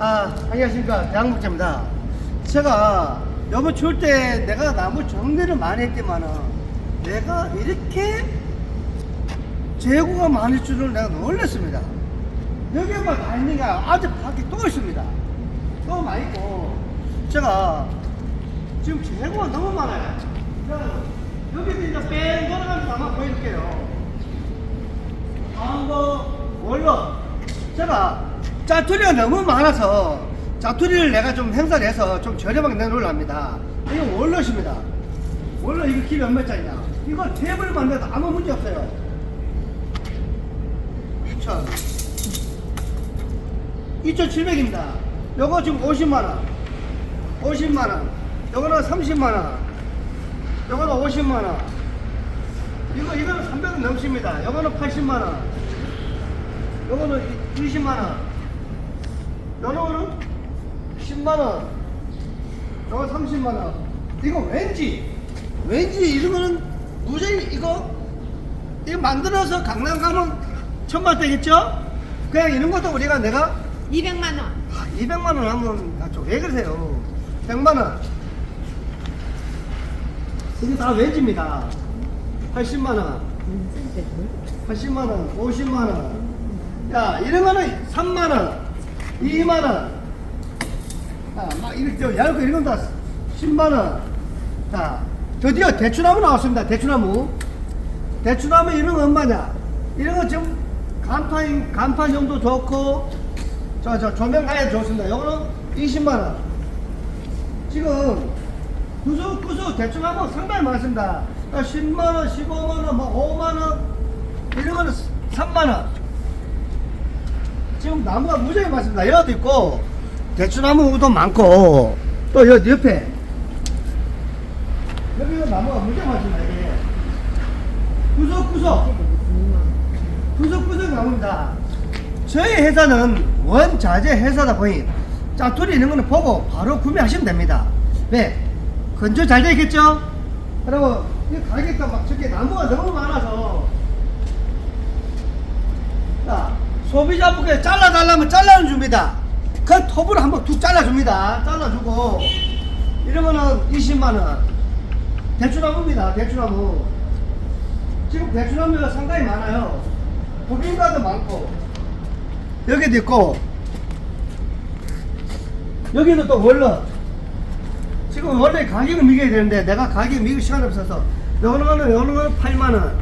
아, 안녕하십니까. 대학목자입니다. 제가 여번 추울 때 내가 나무 정리를 많이 했지만은 내가 이렇게 재고가 많을 줄은 내가 놀랐습니다. 여기만 다 있는 게 아직 밖에 또 있습니다. 또 많이 있고 제가 지금 재고가 너무 많아요. 여기서 이제 뺑 돌아가면서 한번 보여줄게요. 광고 원로 제가 짜투리가 너무 많아서 짜투리를 내가 좀 행사를 해서 좀 저렴하게 내놓으려 합니다. 이거 원로십니다. 원로 이거 길이 얼마짜리냐? 이거 탭을 만들어도 아무 문제 없어요. 2천. 2,700입니다. 요거 지금 50만원. 50만원. 요거는 30만원. 요거는 50만원. 이거 이거는 300원 넘습니다. 요거는 80만 원. 요거는 20만 원. 요거는 10만 원. 요거 30만 원. 이거 왠지 왠지 거는 무지히 이거 이거 만들어서 강남 가면 천만 되겠죠? 그냥 이런 것도 우리가 내가 200만 원. 아, 200만 원 하면 아, 좀왜 그러세요? 100만 원. 이게 다 왠지입니다. 80만 원. 80만 원, 50만 원. 야, 이런 거는 3만 원, 2만 원. 아, 막 이렇게 얇고 이런 건다 10만 원. 자, 드디어 대추나무 나왔습니다. 대추나무. 대추나무 이런 거 얼마냐? 이런 거 지금 간판, 간판형도 좋고, 저, 저 조명 하에 좋습니다. 이거는 20만 원. 지금 구수, 구수 대추나무 상당히 많습니다. 10만 원, 15만 원, 뭐 5만 원, 이런 거는 3만 원. 지금 나무가 무지하게 많습니다. 여기도 있고, 대추나무도 많고, 또 여기 옆에, 여기도 나무가 무지하게 많습니다. 이게. 구석구석, 구석구석 나무입니다. 저희 회사는 원자재 회사다 보니, 짜투리 있는 거는 보고 바로 구매하시면 됩니다. 네. 건조 잘 되겠죠? 그리고 이 가게가 막 저게 나무가 너무 많아서 자 소비자분께 잘라달라면 잘라는 줍니다. 그 톱으로 한번 툭 잘라줍니다. 잘라주고 이러면은 20만원. 대추나무입니다 대추나무 지금 대추나무가 상당히 많아요. 법인가도 많고. 여기도 있고. 여기도 또 월러 지금 원래 가격을 매겨야 되는데 내가 가격 매길 시간이 없어서 요거는 거는 요거는 거는 8만원.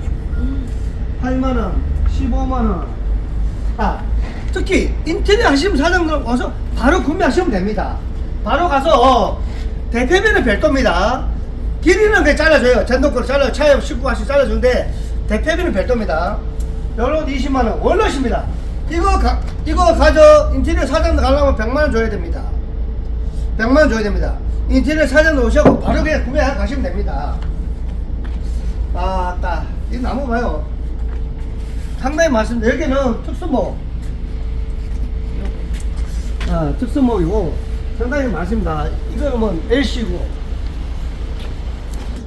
8만원 15만원 아 특히 인테리어 하시는 사장들 와서 바로 구매하시면 됩니다. 바로 가서 대표면은 별도입니다. 길이는 그냥 잘라줘요. 전동거로 잘라 차에 싣고 가시 잘라주는데 대표면은 별도입니다. 요런 20만원 원로십니다. 이거 가, 이거 가져 인테리어 사장들 가려면 100만원 줘야 됩니다. 100만원 줘야 됩니다. 인터넷 사전 오셔고 바로 그냥 구매하고 가시면 됩니다. 아, 따. 이 나무 봐요. 상당히 많습니다. 여기는 특수목. 아, 특수목이고 상당히 많습니다. 이거는 뭐 LC고.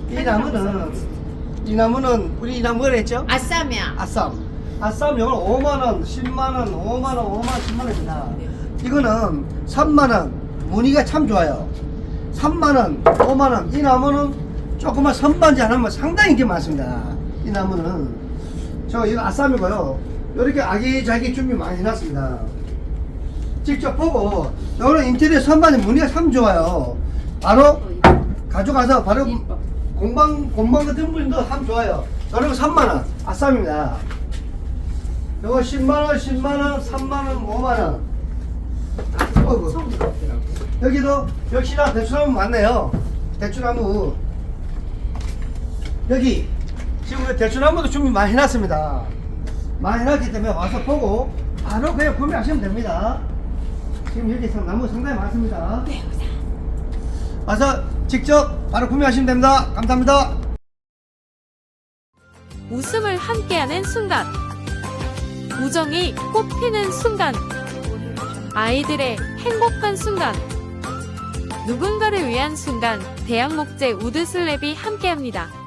이 나무는 이 나무는 우리 이 나무 뭐랬죠? 아싸미야. 아쌈. 아쌈 요거 5만 원, 10만 원, 5만 원, 5만 원, 10만 원입니다. 이거는 3만 원. 무늬가 참 좋아요. 3만 원, 5만 원. 이 나무는 조그만 선반지 하나면 상당히 인기 많습니다. 이 나무는. 저 이거 아쌈이고요. 이렇게 아기자기 준비 많이 해놨습니다. 직접 보고, 요거는 인테리어 선반이 무늬가 참 좋아요. 바로 가져가서 바로 공방, 공방 같은 분도 참 좋아요. 저는 3만 원, 아쌈입니다. 요거 10만 원, 10만 원, 3만 원, 5만 원. 어이구. 여기도 역시나 대추나무 많네요. 대추나무. 여기 지금 그 대추나무도 준비 많이 해놨습니다. 많이 해놨기 때문에 와서 보고 바로 그냥 구매하시면 됩니다. 지금 여기 상- 나무 상당히 많습니다. 와서 직접 바로 구매하시면 됩니다. 감사합니다. 웃음을 함께하는 순간. 우정이 꽃피는 순간. 아이들의 행복한 순간. 누군가를 위한 순간. 대학목재 우드슬랩이 함께합니다.